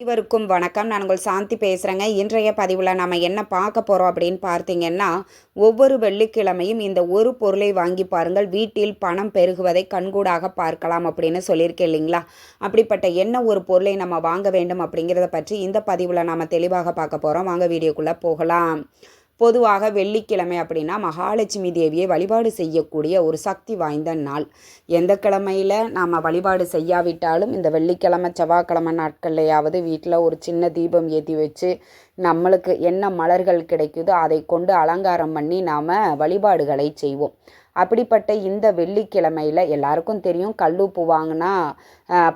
அனைவருக்கும் வணக்கம். நான் உங்கள் சாந்தி பேசுகிறேங்க இன்றைய பதிவில் நம்ம என்ன பார்க்க போகிறோம் அப்படின்னு பார்த்தீங்கன்னா ஒவ்வொரு வெள்ளிக்கிழமையும் இந்த ஒரு பொருளை வாங்கி பாருங்கள். வீட்டில் பணம் பெருகுவதை கண்கூடாக பார்க்கலாம் அப்படின்னு சொல்லியிருக்கேன் இல்லைங்களா? அப்படிப்பட்ட என்ன ஒரு பொருளை நம்ம வாங்க வேண்டும் அப்படிங்கிறத பற்றி இந்த பதிவில் நாம் தெளிவாக பார்க்க போகிறோம் வாங்க வீடியோக்குள்ளே போகலாம். பொதுவாக வெள்ளிக்கிழமை அப்படின்னா மகாலட்சுமி தேவியை வழிபாடு செய்யக்கூடிய ஒரு சக்தி வாய்ந்த நாள். எந்த கிழமையில் நாம் வழிபாடு செய்யாவிட்டாலும் இந்த வெள்ளிக்கிழமை செவ்வாய்க்கிழமை நாட்கள்லையாவது வீட்டில் ஒரு சின்ன தீபம் ஏற்றி வச்சு நம்மளுக்கு என்ன மலர்கள் கிடைக்குதோ அதை கொண்டு அலங்காரம் பண்ணி நாம் வழிபாடுகளை செய்வோம். அப்படிப்பட்ட இந்த வெள்ளிக்கிழமையில் எல்லாருக்கும் தெரியும் கல்லுப்பு வாங்கினா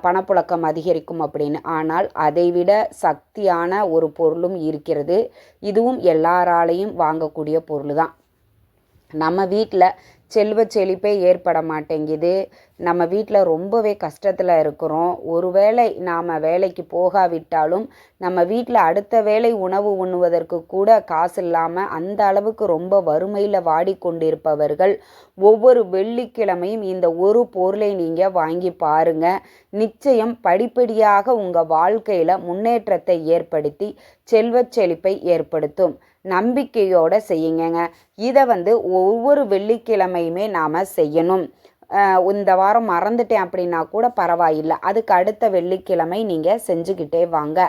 பணப்புழக்கம் அதிகரிக்கும் அப்படின்னு. ஆனால் அதைவிட சக்தியான ஒரு பொருளும் இருக்கிறது. இதுவும் எல்லாராலையும் வாங்கக்கூடிய பொருள் தான் நம்ம வீட்டில் செல்வ செழிப்பே ஏற்பட மாட்டேங்குது. நம்ம வீட்டில் ரொம்பவே கஷ்டத்தில் இருக்கிறோம். ஒருவேளை நாம் வேலைக்கு போகாவிட்டாலும் நம்ம வீட்டில் அடுத்த வேலை உணவு உண்ணுவதற்கு கூட காசு இல்லாமல் அந்த அளவுக்கு ரொம்ப வறுமையில் வாடிக்கொண்டிருப்பவர்கள் ஒவ்வொரு வெள்ளிக்கிழமையும் இந்த ஒரு பொருளை நீங்கள் வாங்கி பாருங்க. நிச்சயம் படிப்படியாக உங்கள் வாழ்க்கையில் முன்னேற்றத்தை ஏற்படுத்தி செல்வச் செழிப்பை ஏற்படுத்தும். நம்பிக்கையோடு செய்யுங்க இதை வந்து ஒவ்வொரு வெள்ளிக்கிழமை வெள்ளிக்கிழமையுமே நாம் செய்யணும். இந்த வாரம் மறந்துட்டேன் அப்படின்னா கூட பரவாயில்லை. அதுக்கு அடுத்த வெள்ளிக்கிழமை நீங்கள் செஞ்சுக்கிட்டே வாங்க.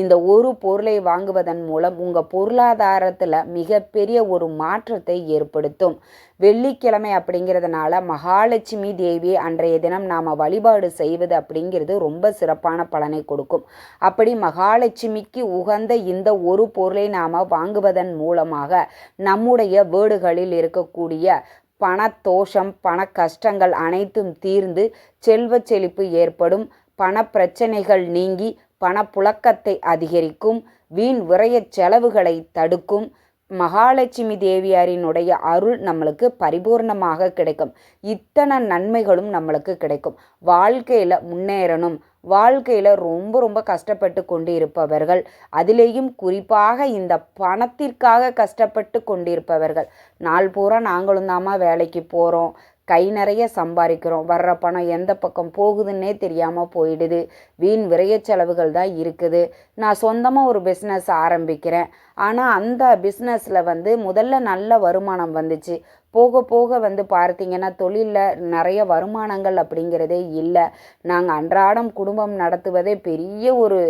இந்த ஒரு பொருளை வாங்குவதன் மூலம் உங்கள் பொருளாதாரத்தில் மிகப்பெரிய ஒரு மாற்றத்தை ஏற்படுத்தும். வெள்ளிக்கிழமை அப்படிங்கிறதுனால மகாலட்சுமி தேவி அன்றைய தினம் நாம் வழிபாடு செய்வது அப்படிங்கிறது ரொம்ப சிறப்பான பலனை கொடுக்கும். அப்படி மகாலட்சுமிக்கு உகந்த இந்த ஒரு பொருளை நாம் வாங்குவதன் மூலமாக நம்முடைய வீடுகளில் இருக்கக்கூடிய பணத்தோஷம் பண கஷ்டங்கள் அனைத்தும் தீர்ந்து செல்வ செழிப்பு ஏற்படும். பண பிரச்சனைகள் நீங்கி பணப்புழக்கத்தை அதிகரிக்கும். வீண் விரயச் செலவுகளை தடுக்கும். மகாலட்சுமி தேவியாரினுடைய அருள் நம்மளுக்கு பரிபூர்ணமாக கிடைக்கும். இத்தனை நன்மைகளும் நம்மளுக்கு கிடைக்கும். வாழ்க்கையில் முன்னேறணும். வாழ்க்கையில் ரொம்ப ரொம்ப கஷ்டப்பட்டு கொண்டு இருப்பவர்கள் அதிலேயும் குறிப்பாக இந்த பணத்திற்காக கஷ்டப்பட்டு கொண்டிருப்பவர்கள். நாள் பூரா நாங்களும் தாம்மா வேலைக்கு போகிறோம் கை நிறைய சம்பாதிக்கிறோம் வர்ற பணம் எந்த பக்கம் போகுதுன்னே தெரியாமல் போயிடுது. வீண் விரைய செலவுகள் தான் இருக்குது. நான் சொந்தமாக ஒரு பிஸ்னஸ் ஆரம்பிக்கிறேன். ஆனால் அந்த பிஸ்னஸில் வந்து முதல்ல நல்ல வருமானம் வந்துச்சு. போக போக வந்து பார்த்தீங்கன்னா தொழிலில் நிறைய வருமானங்கள் அப்படிங்கிறதே இல்லை. நாங்கள் அன்றாடம் குடும்பம் நடத்துவதே பெரிய ஒரு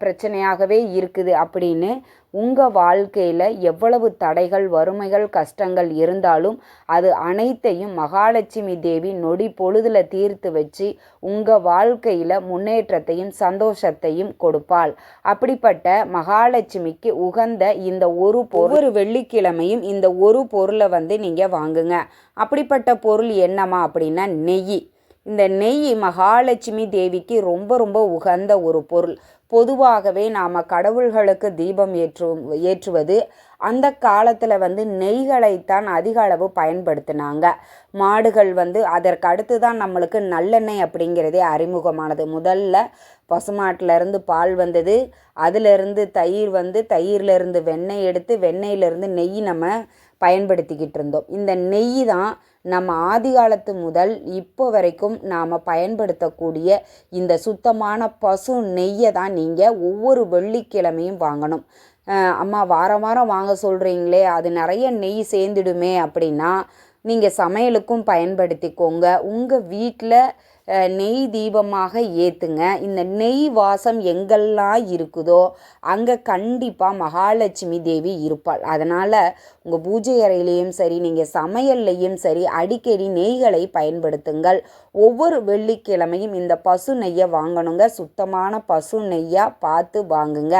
பிரச்சனையாகவே இருக்குது அப்படின்னு உங்கள் வாழ்க்கையில் எவ்வளவு தடைகள் வறுமைகள் கஷ்டங்கள் இருந்தாலும் அது அனைத்தையும் மகாலட்சுமி தேவி நொடி பொழுதில் தீர்த்து வச்சு உங்கள் வாழ்க்கையில் முன்னேற்றத்தையும் சந்தோஷத்தையும் கொடுப்பாள். அப்படிப்பட்ட மகாலட்சுமிக்கு உகந்த இந்த ஒரு ஒவ்வொரு வெள்ளிக்கிழமையும் இந்த ஒரு பொருளை வந்து நீங்கள் வாங்குங்க. அப்படிப்பட்ட பொருள் என்னம்மா அப்படின்னா நெய். இந்த நெய் மகாலட்சுமி தேவிக்கு ரொம்ப ரொம்ப உகந்த ஒரு பொருள். பொதுவாகவே நாம் கடவுள்களுக்கு தீபம் ஏற்று ஏற்றுவது அந்த காலத்தில் வந்து நெய்களைத்தான் அதிக அளவு பயன்படுத்தினாங்க. மாடுகள் வந்து அதற்கு அடுத்து தான் நம்மளுக்கு நல்லெண்ணெய் அப்படிங்கிறதே அறிமுகமானது. முதல்ல பசுமாட்டிலேருந்து பால் வந்தது. அதிலிருந்து தயிர் வந்து தயிர்லேருந்து வெண்ணெய் எடுத்து வெண்ணெயிலேருந்து நெய் நம்ம பயன்படுத்திக்கிட்டு இருந்தோம். இந்த நெய் தான் நம்ம ஆதி காலத்து முதல் இப்போ வரைக்கும் நாம் பயன்படுத்தக்கூடிய இந்த சுத்தமான பசு நெய்யை தான் நீங்கள் ஒவ்வொரு வெள்ளிக்கிழமையும் வாங்கணும். அம்மா வாரம் வாரம் வாங்க சொல்கிறீங்களே அது நிறைய நெய் சேர்ந்துடுமே அப்படின்னா நீங்கள் சமையலுக்கும் பயன்படுத்திக்கோங்க. உங்கள் வீட்டில் நெய் தீபமாக ஏற்றுங்க இந்த நெய் வாசம் எங்கெல்லாம் இருக்குதோ அங்கே கண்டிப்பாக மகாலட்சுமி தேவி இருப்பாள். அதனால் உங்கள் பூஜை அறையிலையும் சரி நீங்கள் சமையல்லையும் சரி அடிக்கடி நெய்களை பயன்படுத்துங்கள். ஒவ்வொரு வெள்ளிக்கிழமையும் இந்த பசு நெய்யை வாங்கணுங்க. சுத்தமான பசு நெய்யாக பார்த்து வாங்குங்க.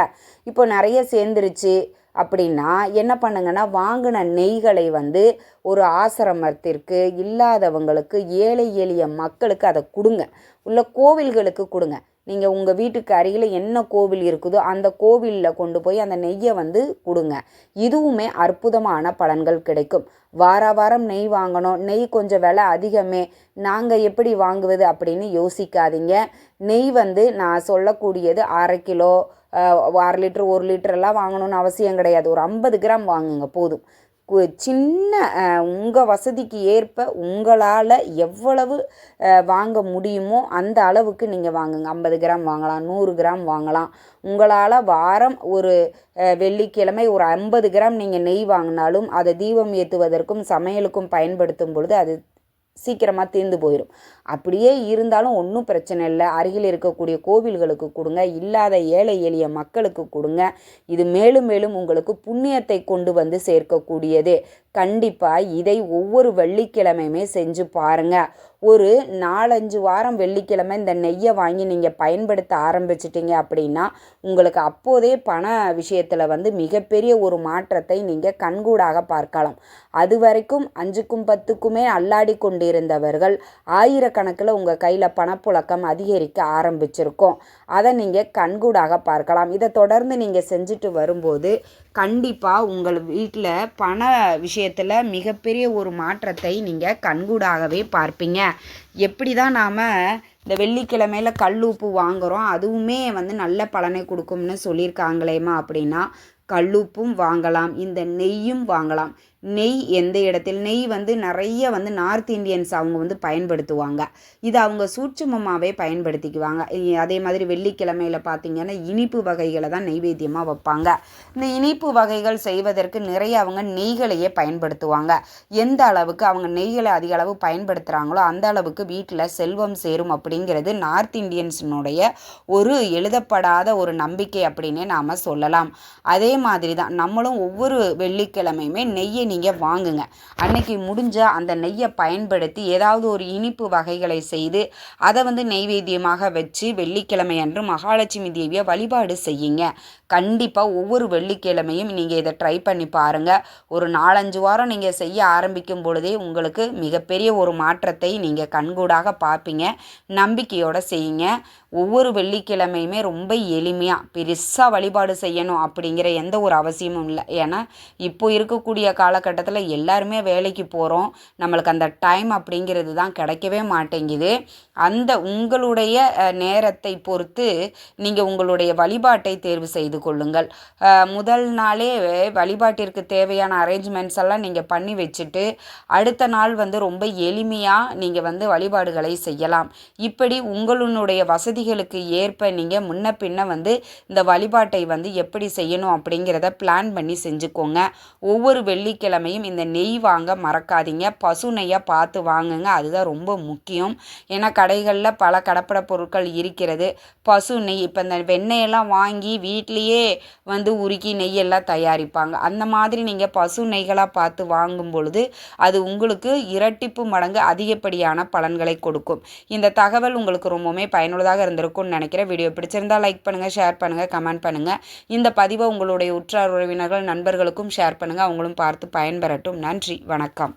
இப்போ நிறைய சேர்ந்துருச்சு. அப்படின்னா என்ன பண்ணுங்கன்னா வாங்கின நெய்களை வந்து ஒரு ஆசிரமத்திற்கு இல்லாதவங்களுக்கு ஏழை எளிய மக்களுக்கு அதை கொடுங்க. உள்ள கோவில்களுக்கு கொடுங்க. நீங்கள் உங்கள் வீட்டுக்கு அருகில் என்ன கோவில் இருக்குதோ அந்த கோவிலில் கொண்டு போய் அந்த நெய்யை வந்து கொடுங்க. இதுவுமே அற்புதமான பலன்கள் கிடைக்கும். வார வாரம் நெய் வாங்கணும். நெய் கொஞ்சம் விலை அதிகமே. நாங்கள் எப்படி வாங்குவது அப்படின்னு யோசிக்காதீங்க. நெய் வந்து நான் சொல்லக்கூடியது அரை கிலோ அரை லிட்ரு ஒரு லிட்டர் எல்லாம் வாங்கணும்னு அவசியம் கிடையாது. ஒரு ஐம்பது கிராம் வாங்குங்க போதும். கு சின்ன உங்கள் வசதிக்கு ஏற்ப உங்களால் எவ்வளவு வாங்க முடியுமோ அந்த அளவுக்கு நீங்கள் வாங்குங்க. ஐம்பது கிராம் வாங்கலாம் நூறு கிராம் வாங்கலாம். உங்களால் வாரம் ஒரு வெள்ளிக்கிழமை ஒரு ஐம்பது கிராம் நீங்கள் நெய் வாங்கினாலும் அதை தீபம் ஏற்றுவதற்கும் சமையலுக்கும் பயன்படுத்தும் பொழுது அது சீக்கிரமாக தீர்ந்து போயிடும் அப்படியே இருந்தாலும் ஒன்றும் பிரச்சனை இல்லை. அருகில் இருக்கக்கூடிய கோவில்களுக்கு கொடுங்க. இல்லாத ஏழை எளிய மக்களுக்கு கொடுங்க. இது மேலும் மேலும் உங்களுக்கு புண்ணியத்தை கொண்டு வந்து சேர்க்கக்கூடியது. கண்டிப்பாக இதை ஒவ்வொரு வெள்ளிக்கிழமையுமே செஞ்சு பாருங்க. ஒரு நாலஞ்சு வாரம் வெள்ளிக்கிழமை இந்த நெய்யை வாங்கி நீங்கள் பயன்படுத்த ஆரம்பிச்சிட்டிங்க அப்படின்னா உங்களுக்கு அப்போதே பண விஷயத்தில் வந்து மிகப்பெரிய ஒரு மாற்றத்தை நீங்கள் கண்கூடாக பார்க்கலாம். அது வரைக்கும் அஞ்சுக்கும் பத்துக்குமே அல்லாடி கொண்டிருந்தவர்கள் ஆயிரக்கணக்கில் உங்கள் கையில் பணப்புழக்கம் அதிகரிக்க ஆரம்பிச்சிருக்கோம். அதை நீங்கள் கண்கூடாக பார்க்கலாம். இதை தொடர்ந்து நீங்கள் செஞ்சுட்டு வரும்போது கண்டிப்பாக உங்கள் வீட்டில் பண விஷயத்தில் மிகப்பெரிய ஒரு மாற்றத்தை நீங்கள் கண்கூடாகவே பார்ப்பீங்க. எப்படி தான் நாம் இந்த வெள்ளிக்கிழமையில் கல் உப்பு வாங்குகிறோம் அதுவுமே வந்து நல்ல பலனை கொடுக்கும்னு சொல்லியிருக்காங்களேம்மா அப்படின்னா கல்லுப்பும் வாங்கலாம் இந்த நெய்யும் வாங்கலாம். நெய் எந்த இடத்தில்? நெய் வந்து நிறைய வந்து நார்த் இந்தியன்ஸ் அவங்க வந்து பயன்படுத்துவாங்க. இது அவங்க சூட்சுமமாகவே பயன்படுத்திக்குவாங்க. அதே மாதிரி வெள்ளிக்கிழமையில் பார்த்தீங்கன்னா இனிப்பு வகைகளை தான் நெய்வேத்தியமாக வைப்பாங்க. இந்த இனிப்பு வகைகள் செய்வதற்கு நிறைய அவங்க நெய்களையே பயன்படுத்துவாங்க. எந்த அளவுக்கு அவங்க நெய்களை அதிக அளவு பயன்படுத்துகிறாங்களோ அந்த அளவுக்கு வீட்டில் செல்வம் சேரும் அப்படிங்கிறது நார்த் இந்தியன்ஸினுடைய ஒரு எழுதப்படாத ஒரு நம்பிக்கை அப்படின்னே நாம் சொல்லலாம். அதே மாதிரி தான் நம்மளும் ஒவ்வொரு வெள்ளிக்கிழமையுமே நெய்யை நீங்கள் வாங்குங்க. அன்னைக்கு முடிஞ்ச அந்த நெய்யை பயன்படுத்தி ஏதாவது ஒரு இனிப்பு வகைகளை செய்து அதை வந்து நெய்வேத்தியமாக வச்சு வெள்ளிக்கிழமை அன்று மகாலட்சுமி தேவியை வழிபாடு செய்யுங்க. கண்டிப்பாக ஒவ்வொரு வெள்ளிக்கிழமையும் நீங்கள் இதை ட்ரை பண்ணி பாருங்கள் ஒரு நாலஞ்சு வாரம் நீங்கள் செய்ய ஆரம்பிக்கும் பொழுதே உங்களுக்கு மிகப்பெரிய ஒரு மாற்றத்தை நீங்கள் கண்கூடாக பார்ப்பீங்க. நம்பிக்கையோடு செய்யுங்க. ஒவ்வொரு வெள்ளிக்கிழமையுமே ரொம்ப எளிமையாக பெருசாக வழிபாடு செய்யணும் அப்படிங்கிற எந்த ஒரு அவசியமும் இல்லை. ஏன்னா இப்போ இருக்கக்கூடிய கால காலகட்டத்தில் எல்லாருமே வேலைக்கு போகிறோம் நம்மளுக்கு அந்த டைம் அப்படிங்கிறது தான் கிடைக்கவே மாட்டேங்குது. அந்த உங்களுடைய நேரத்தை பொறுத்து நீங்கள் உங்களுடைய வழிபாட்டை தேர்வு செய்து கொள்ளுங்கள். முதல் நாளே வழிபாட்டிற்கு தேவையான அரேஞ்ச்மெண்ட்ஸ் எல்லாம் நீங்கள் பண்ணி வச்சுட்டு அடுத்த நாள் வந்து ரொம்ப எளிமையாக நீங்கள் வந்து வழிபாடுகளை செய்யலாம். இப்படி உங்களுடைய வசதிகளுக்கு ஏற்ப நீங்கள் முன்ன பின்ன வந்து இந்த வழிபாட்டை வந்து எப்படி செய்யணும் அப்படிங்கிறத பிளான் பண்ணி செஞ்சுக்கோங்க. ஒவ்வொரு வெள்ளிக்கிழமையும் இந்த நெய் வாங்க மறக்காதீங்க. பசு நெய்யை பார்த்து வாங்குங்க. அதுதான் ரொம்ப முக்கியம். ஏன்னா கடைகளில் பல கடப்பட பொருட்கள் இருக்கிறது. பசு நெய் இப்போ இந்த வெண்ணெயெல்லாம் வாங்கி வீட்லேயே வந்து உருக்கி நெய்யெல்லாம் தயாரிப்பாங்க. அந்த மாதிரி நீங்கள் பசு நெய்களாக பார்த்து வாங்கும் பொழுது அது உங்களுக்கு இரட்டிப்பு மடங்கு அதிகப்படியான பலன்களை கொடுக்கும். இந்த தகவல் உங்களுக்கு ரொம்பவுமே பயனுள்ளதாக இருந்திருக்கும்னு நினைக்கிறேன். வீடியோ பிடிச்சிருந்தா லைக் பண்ணுங்கள் ஷேர் பண்ணுங்கள் கமெண்ட் பண்ணுங்கள் இந்த பதிவை உங்களுடைய உற்றார் உறவினர்கள் நண்பர்களுக்கும் ஷேர் பண்ணுங்கள் அவங்களும் பார்த்து பயன்பெறட்டும். நன்றி. வணக்கம்.